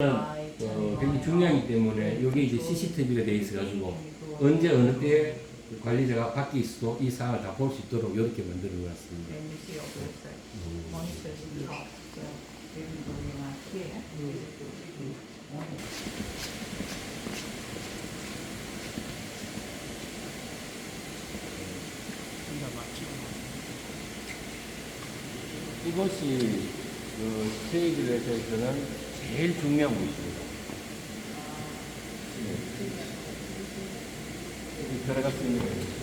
어, 굉장히 중요하기 때문에 여기 이제 CCTV가 돼 있어가지고 언제 어느 때그 관리자가 밖에 있어도 이 상황을 다 볼 수 있도록 이렇게 만들어 놨습니다. 이것이 그 세일에서는 제일 중요한 곳입니다. 네. 들어갈 수 있는 거예요.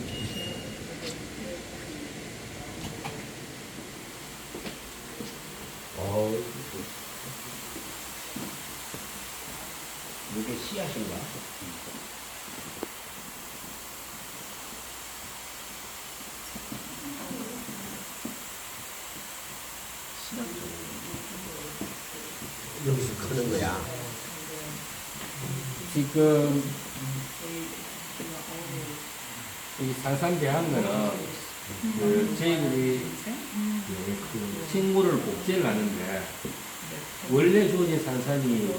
어, 이게 씨앗인가? 여기서 크는 거야. 지금 이 산산대한 거는 그 저희들이 그 식물을 복제를 하는데 원래 주어진 산산이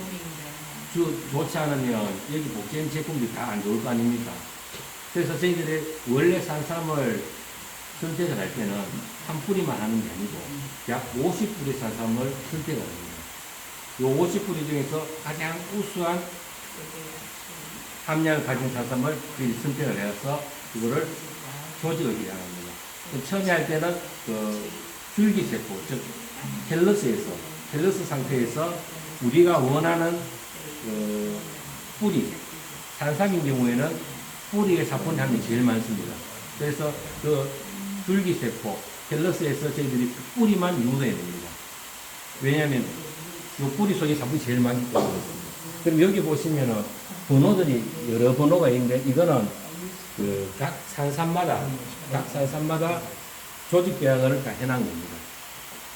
주, 좋지 않으면 여기 복제한 제품들이 다 안 좋을 거 아닙니까? 그래서 저희들이 원래 산삼을 선택을 할 때는 한 뿌리만 하는 게 아니고 약 50뿌리 산삼을 선택을 합니다. 요 50뿌리 중에서 가장 우수한 함량을 가진 산삼을 저희 선택을 해서 이거를 조직을 기량합니다. 처음에 할 때는 그 줄기세포, 즉 텔러스에서 텔러스 상태에서 우리가 원하는 그 뿌리, 산삼인 경우에는 뿌리의 사포닌 함량이 제일 많습니다. 그래서 그 줄기세포, 텔러스에서 저희들이 그 뿌리만 유도해야 됩니다. 왜냐하면 이 뿌리 속에 사포닌이 제일 많기 때문에. 그럼 여기 보시면은 번호들이 여러 번호가 있는데 이거는 그 각 산삼마다 각 산삼마다 조직 배양을 다 해놓은 겁니다.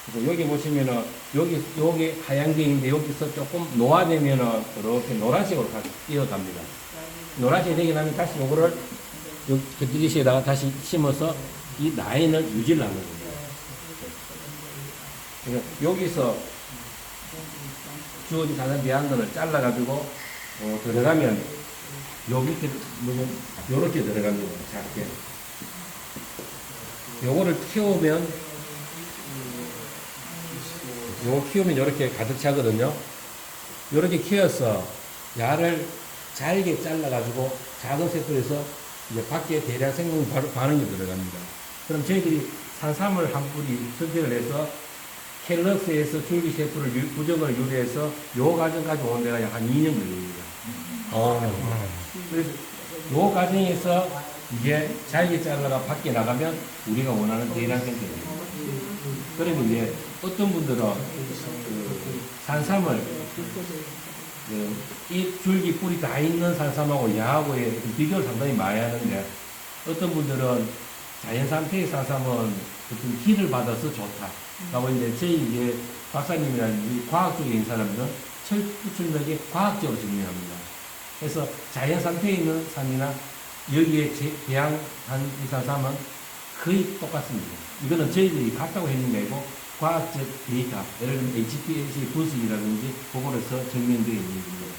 그래서 여기 보시면은 여기 여기 하얀 게 있는데 여기서 조금 노화되면은 이렇게 노란색으로 다 뛰어갑니다. 노란색이 되게 나면 다시 요거를 여기 그디시에다가 다시 심어서 이 라인을 유지를 하는 겁니다. 그래서 여기서 주어진 산삼 배양근을 잘라가지고 어, 들어가면 요 밑에 뭐냐 요렇게 들어갑니다. 작게. 요거를 키우면 요거 키우면 요렇게 가득 차거든요. 요렇게 키워서 야를 잘게 잘라가지고 작은 세포에서 이제 밖에 대량 바- 반응이 들어갑니다. 그럼 저희들이 산삼을 한 뿌리 선택을 해서 캘러스에서 줄기 세포를 유- 구정을 유래해서 요 과정까지 오는 데가 약 한 2년 걸립니다. 어. 그래서 요 과정에서 이제 잘게 잘라가 밖에 나가면 우리가 원하는 대량 생성이 됩니다. 그러면 이제 어떤 분들은 그 산삼을 그이 줄기 뿌리 다 있는 산삼하고 야하고의 그 비교를 상당히 많이 하는데 어떤 분들은 자연 상태의 산삼은 어떤 기를 받아서 좋다. 라고 이제 저희 이제 박사님이라는 과학적인 사람들은 철부출력이 과학적으로 증명합니다. 그래서 자연 상태에 있는 산이나 여기에 제- 배양한 이 산삼은 거의 똑같습니다. 이거는 저희들이 같다고 했는 게 아니고 과학적 데이터, 예를 들면 HPLC 분석이라든지 그거에서 증명되어 있는 겁니다.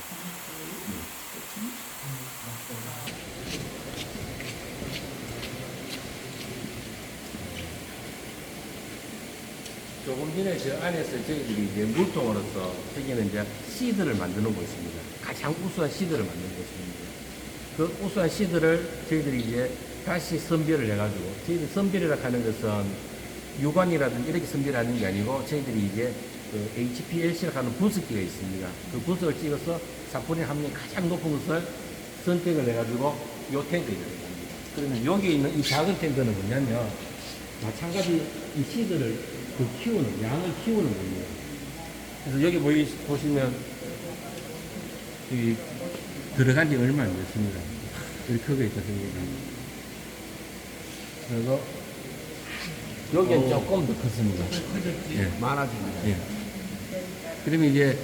조금 전에 저 안에서 저희들이 이제 물통으로서 여기는 이제 시드를 만드는 곳입니다. 가장 우수한 시드를 만드는 곳입니다. 그 우수한 시드를 저희들이 이제 다시 선별을 해가지고 저희들 선별이라 하는 것은 유관이라든지 이렇게 선별하는 게 아니고 저희들이 이제 그 HPLC라고 하는 분석기가 있습니다. 그 분석을 찍어서 사포닌 함량이 가장 높은 것을 선택을 해가지고 요 탱크에 들어갑니다. 그러면 여기 있는 이 작은 탱크는 뭐냐면 마찬가지 이 씨들을 그 키우는 양을 키우는 겁니다. 그래서 여기 보이, 보시면 이 들어간 지 얼마 안 됐습니다. 이렇게 크게 있었습니다. 그리고 여기는 조금 더 컸습니다. 예. 많아집니다. 예. 그러면 이제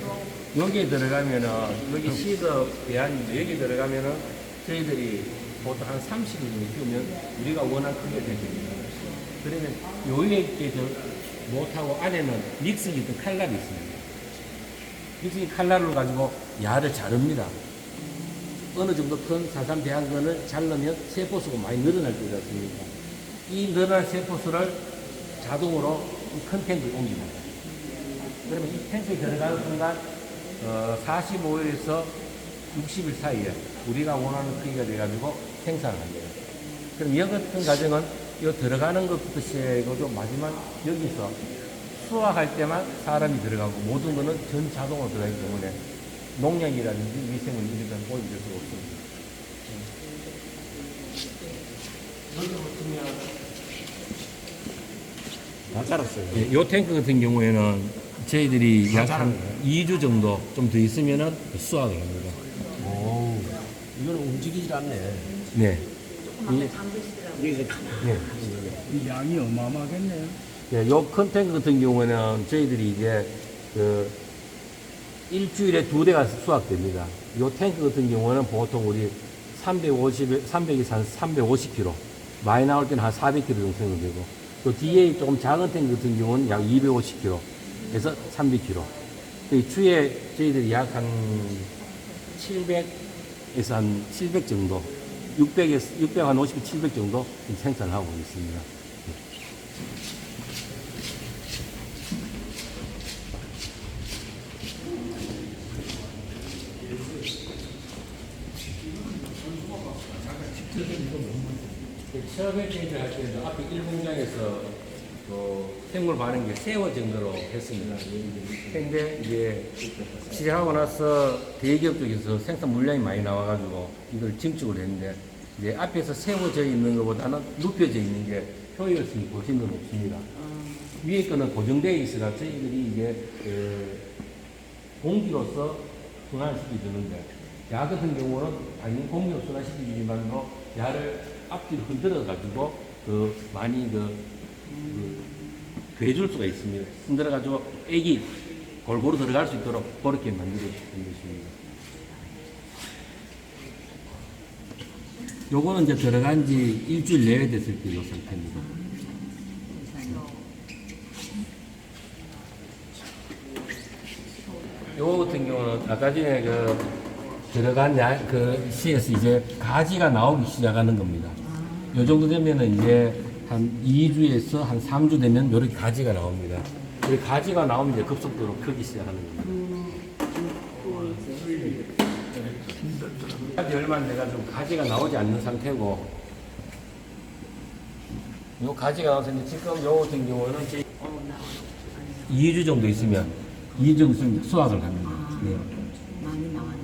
여기에 들어가면은 여기 시드 외환인데 여기 들어가면은 저희들이 보통 한 30일 정도 키우면 우리가 원한 크기가 됩니다. 그러면 요 위에 게 못하고 안에는 믹스기 든 칼날이 있습니다. 이 칼날을 가지고 야를 자릅니다. 어느 정도 큰 사산 배양근을 자르면 세포수가 많이 늘어날 거지 않습니까? 이 늘어날 세포수를 자동으로 이큰 탱크에 옮깁니다. 그러면 이 탱크에 들어가는 순간 어, 45일에서 60일 사이에 우리가 원하는 크기가 돼가지고 생산을 합니다. 그럼 이 같은 과정은 이 들어가는 것부터 시작해서 마지막 여기서 수확할 때만 사람이 들어가고 모든 거는 전 자동으로 들어가기 때문에 농약이라든지 위생은 이런 건 보여줄 수가 없습니다. 다 자랐어요. 예, 요 탱크 같은 경우에는 저희들이 다약한 자라네요. 2주 정도 좀 더 있으면은 수확을 합니다. 오, 이거는 움직이질 않네. 네. 이게 이제 네. 이 양이 어마어마하겠네요. 예, 요큰 탱크 같은 경우에는 저희들이 이제 그 일주일에 두 대가 수확됩니다. 요 탱크 같은 경우는 보통 우리 350, 300에서 한 350kg, 많이 나올 때는 한 400kg 정도 생성되고, 또 뒤에 조금 작은 탱크 같은 경우는 약 250kg에서 300kg. 이 주에 저희들이 약 한 700에서 한 700 정도, 600에서 600, 한 50, 700 정도 생산을 하고 있습니다. 처음에 저희들 할 때는 앞에 일공장에서 그 생물 반응이 세워 정도로 했습니다. 근데 이제 시작하고 나서 대기업 쪽에서 생산 물량이 많이 나와가지고 이걸 증축을 했는데 이제 앞에서 세워져 있는 것보다는 눕혀져 있는 게 효율성이 훨씬 더 높습니다. 위에 거는 고정되어 있어가 저희들이 이제 그 공기로서 순환시켜주는데 야 같은 경우는 당연히 공기로 순환시켜주지만도 야를 앞뒤로 흔들어 가지고 그 많이 그, 그 괴줄 수가 있습니다. 흔들어 가지고 애기 골고루 들어갈 수 있도록 그렇게 만들어 준 것입니다. 요거는 이제 들어간 지 일주일 내외 됐을 때 요 상태입니다. 요거 같은 경우는 아까 전에 그 들어간 야, 그 시에서 이제 가지가 나오기 시작하는 겁니다. 요 정도 되면은 이제 한 2주에서 한 3주 되면 요렇게 가지가 나옵니다. 이 가지가 나오면 이제 급속도로 크기 시작하는 겁니다. 지 얼마 안 돼가지고 가지가 나오지 않는 상태고 요 가지가 이제 지금 요 같은 경우는 이제 2주 정도 있으면 2주 정도 있으면 수확을 합니다. 네. 많이 나왔네.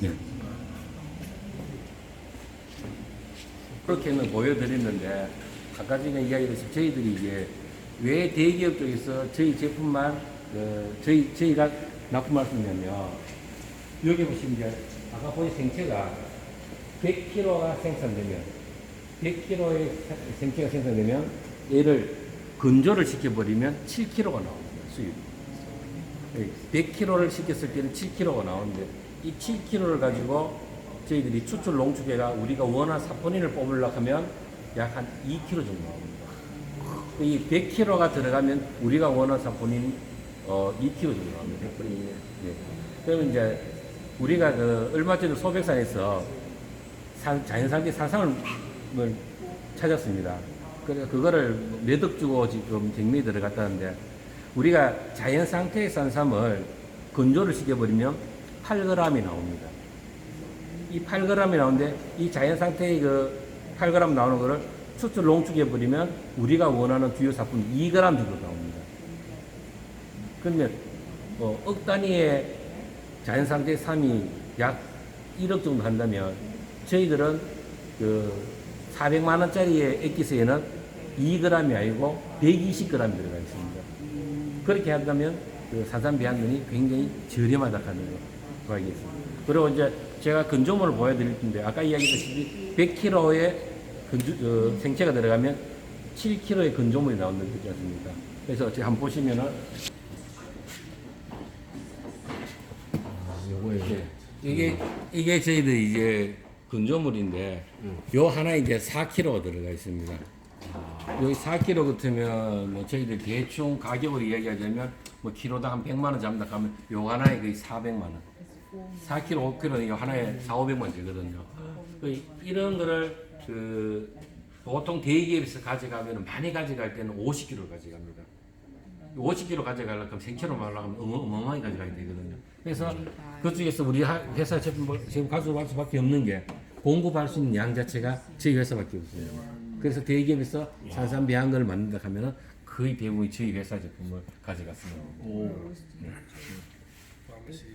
네. 그렇게는 보여드렸는데 아까 전에 이야기했듯이 저희들이 이제 왜 대기업 쪽에서 저희 제품만 어, 저희 저희가 납품할 수 있냐면 여기 보시면 이제 아까 보신 생체가 100kg가 생산되면 100kg의 생체가 생산되면 얘를 건조를 시켜버리면 7kg가 나옵니다 수율. 100kg를 시켰을 때는 7kg가 나오는데 이 7kg를 가지고 저희들이 추출 농축해가 우리가 원하는 사포닌을 뽑으려고 하면 약 한 2kg 정도 나옵니다. 이 100kg가 들어가면 우리가 원하는 사포닌 어 2kg 정도 나옵니다. 네. 그러면 이제 우리가 그 얼마 전에 소백산에서 산, 자연산지 산삼을 찾았습니다. 그래서 그거를 몇 억 주고 지금 정리에 들어갔다는데 우리가 자연 상태의 산삼을 건조를 시켜버리면 8g이 나옵니다. 이 8g이 나오는데 이 자연 상태의 그 8g 나오는 거를 추출 농축해버리면 우리가 원하는 주요 사품 2g 정도 나옵니다. 그러면 어, 억 단위의 자연 상태의 삶이 약 1억 정도 한다면 저희들은 그 400만 원짜리의 액기스에는 2g이 아니고 120g 들어가 있습니다. 그렇게 한다면 그 산삼 배양균이 굉장히 저렴하다 하는 거 알겠습니다. 그리고 이제 제가 건조물을 보여드릴 텐데 아까 이야기했듯이 100kg의 건조, 어, 생체가 들어가면 7kg의 건조물이 나온다는 거지 않습니까? 그래서 제가 한번 보시면은 요거예요. 네. 이게 이게 저희들 이제 건조물인데 요 하나 이제 4kg가 들어가 있습니다. 여기 4kg 같으면 뭐 저희들 대충 가격을 이야기하자면 뭐 키로당 한 100만 원 잡는다 하면 요 하나에 거의 400만 원. 4kg, 5kg는 요 하나에 4, 500만 원 되거든요. 그 이런 거를 그 보통 대기업에서 가져가면 많이 가져갈 때는 50kg 가져갑니다. 50kg 가져가려면 그럼 생채로 하려면 어마- 어마어마하게 가져가야 되거든요. 그래서 그 중에서 우리 하- 회사 제품 뭐 지금 가져갈 수밖에 없는 게 공급할 수 있는 양 자체가 저희 회사밖에 없어요. 그래서 대기업에서 산산 배한 걸 만든다 하면은 거의 대부분이 저희 회사 제품을 가져갔습니다.